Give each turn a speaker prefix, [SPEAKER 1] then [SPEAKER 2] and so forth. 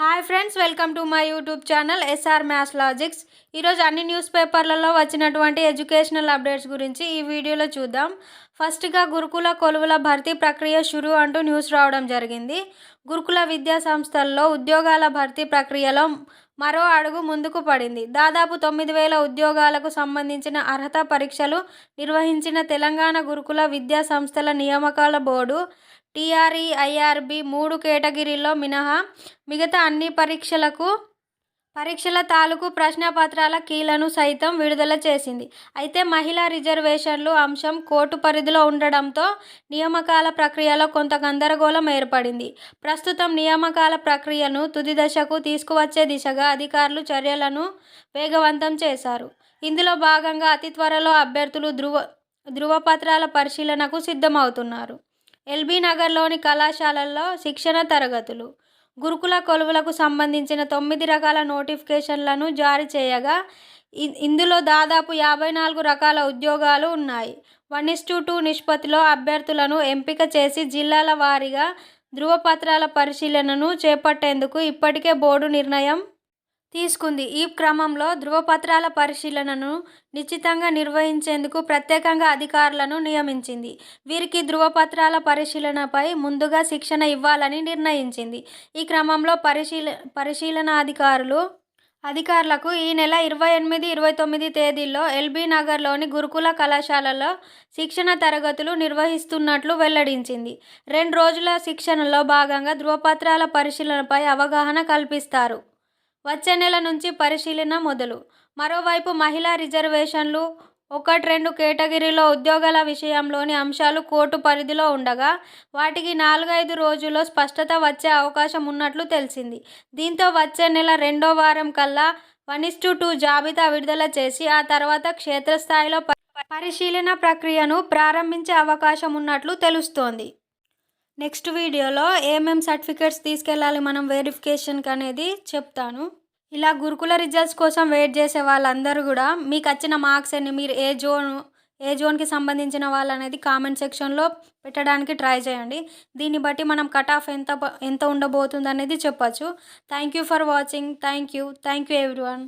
[SPEAKER 1] Hi friends welcome to my YouTube channel SR maths logics. ఈరోజు అన్ని news పేపర్లలో వచ్చినటువంటి ఎడ్యుకేషనల్ అప్డేట్స్ గురించి ఈ వీడియోలో చూద్దాం. ఫస్ట్గా గురుకుల కొలువుల భర్తీ ప్రక్రియ షురు అంటూ న్యూస్ రావడం జరిగింది. గురుకుల విద్యా సంస్థల్లో ఉద్యోగాల భర్తీ ప్రక్రియలో మరో అడుగు ముందుకు పడింది. దాదాపు తొమ్మిది వేల ఉద్యోగాలకు సంబంధించిన అర్హత పరీక్షలు నిర్వహించిన తెలంగాణ గురుకుల విద్యా సంస్థల నియామకాల బోర్డు టీఆర్ఈ ఐఆర్బి మూడు కేటగిరీల్లో మినహా మిగతా అన్ని పరీక్షలకు పరీక్షల తాలూకు ప్రశ్నపత్రాల కీలను సైతం విడుదల చేసింది. అయితే మహిళా రిజర్వేషన్లు అంశం కోర్టు పరిధిలో ఉండడంతో నియామకాల ప్రక్రియలో కొంత గందరగోళం ఏర్పడింది. ప్రస్తుతం నియామకాల ప్రక్రియను తుది దశకు తీసుకువచ్చే దిశగా అధికారులు చర్యలను వేగవంతం చేశారు. ఇందులో భాగంగా అతి త్వరలో అభ్యర్థులు ధృవ ధృవపత్రాల పరిశీలనకు సిద్ధమవుతున్నారు. ఎల్బీ నగర్లోని కళాశాలల్లో శిక్షణ తరగతులు గురుకుల కొలువులకు సంబంధించిన తొమ్మిది రకాల నోటిఫికేషన్లను జారీ చేయగా ఇందులో దాదాపు యాభై నాలుగు రకాల ఉద్యోగాలు ఉన్నాయి. వన్ ఇస్ టు టూ నిష్పత్తిలో అభ్యర్థులను ఎంపిక చేసి జిల్లాల వారీగా ధృవపత్రాల పరిశీలనను చేపట్టేందుకు ఇప్పటికే బోర్డు నిర్ణయం తీసుకుంది. ఈ క్రమంలో ధృవపత్రాల పరిశీలనను నిశ్చితంగా నిర్వహించేందుకు ప్రత్యేకంగా అధికారులను నియమించింది. వీరికి ధృవపత్రాల పరిశీలనపై ముందుగా శిక్షణ ఇవ్వాలని నిర్ణయించింది. ఈ క్రమంలో పరిశీల పరిశీలనాధికారులు అధికారులకు ఈ నెల ఇరవై ఎనిమిది ఇరవై తొమ్మిది తేదీల్లో ఎల్బీ నగర్లోని గురుకుల కళాశాలలో శిక్షణ తరగతులు నిర్వహిస్తున్నట్లు వెల్లడించింది. రెండు రోజుల శిక్షణలో భాగంగా ధృవపత్రాల పరిశీలనపై అవగాహన కల్పిస్తారు. వచ్చే నెల నుంచి పరిశీలన మొదలు. మరోవైపు మహిళా రిజర్వేషన్లు ఒకటి రెండు కేటగిరీలో ఉద్యోగాల విషయంలోని అంశాలు కోర్టు పరిధిలో ఉండగా వాటికి నాలుగైదు రోజుల్లో స్పష్టత వచ్చే అవకాశం ఉన్నట్లు తెలిసింది. దీంతో వచ్చే నెల రెండో వారం కల్లా వన్ ఇస్ టు టూ జాబితా విడుదల చేసి ఆ తర్వాత క్షేత్రస్థాయిలో పరిశీలన ప్రక్రియను ప్రారంభించే అవకాశం ఉన్నట్లు తెలుస్తోంది. నెక్స్ట్ వీడియోలో ఏమేం సర్టిఫికేట్స్ తీసుకెళ్ళాలి మనం వెరిఫికేషన్కి అనేది చెప్తాను. ఇలా గురుకుల రిజల్ట్స్ కోసం వెయిట్ చేసే వాళ్ళందరూ కూడా మీకు వచ్చిన మార్క్స్ అన్ని మీరు ఏ జోన్ ఏ జోన్కి సంబంధించిన వాళ్ళు అనేది కామెంట్ సెక్షన్లో పెట్టడానికి ట్రై చేయండి. దీన్ని బట్టి మనం కట్ ఆఫ్ ఎంత ఎంత ఉండబోతుంది అనేది చెప్పచ్చు. Thank you for watching thank you thank you everyone